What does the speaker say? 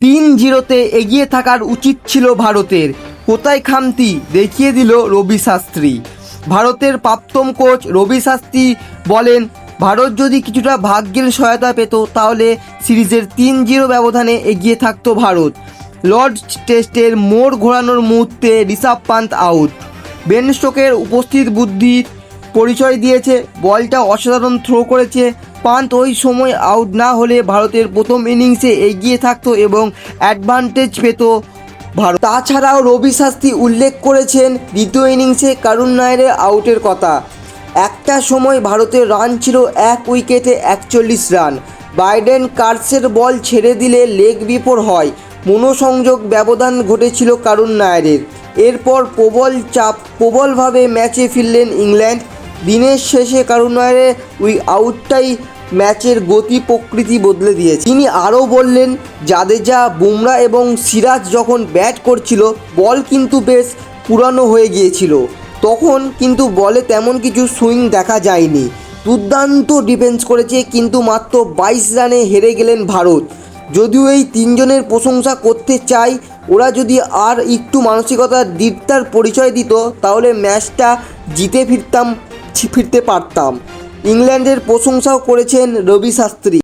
তিন জিরোতে এগিয়ে থাকার উচিত ছিল ভারতের। কোথায় খামতি দেখিয়ে দিল রবি শাস্ত্রী। ভারতের প্রাপ্তম কোচ রবি শাস্ত্রী বলেন, ভারত যদি কিছুটা ভাগ্যের সহায়তা পেত, তাহলে সিরিজের তিন জিরো ব্যবধানে এগিয়ে থাকতো ভারত। লর্ডস টেস্টের মোড় ঘোরানোর মুহূর্তে ঋষভ পান্ত আউট। বেন স্টোকের উপস্থিত বুদ্ধির পরিচয় দিয়েছে, বলটা অসাধারণ থ্রো করেছে। পান্ত ওই সময় আউট না হলে ভারতের প্রথম ইনিংসে এগিয়ে থাকতো এবং অ্যাডভান্টেজ পেত ভারত। তাছাড়াও রবি শাস্ত্রী উল্লেখ করেছেন, দ্বিতীয় ইনিংসে কারুণ নায়ারের আউটের কথা। একটা সময় ভারতের রান ছিল এক উইকেটে একচল্লিশ রান বাইডেন কার্সের বল ছেড়ে দিলে লেগ বিফোর হয়। মনোসংযোগ ব্যবধান ঘটেছিল কারুণ নায়ারের। এরপর প্রবল চাপ, প্রবলভাবে ম্যাচে ফিরলেন ইংল্যান্ড। দিনের শেষে কারুণ নায়ারের উই আউটটাই ম্যাচের গতি প্রকৃতি বদলে দিয়েছে। তিনি আরও বললেন, জাদেজা, বুমরা এবং সিরাজ যখন ব্যাট করছিল, বল কিন্তু বেশ পুরানো হয়ে গিয়েছিল। তখন কিন্তু বলে তেমন কিছু সুইং দেখা যায়নি। দুর্দান্ত ডিফেন্স করেছে কিন্তু মাত্র বাইশ রানে হেরে গেলেন ভারত। যদিও এই তিনজনের প্রশংসা করতে চাই, ওরা যদি আর একটু মানসিকতার দৃঢ়তার পরিচয় দিত, তাহলে ম্যাচটা জিতে ফিরতাম ফিরতে পারতাম। ইংল্যান্ডের প্রশংসাও করেছেন রবি শাস্ত্রী।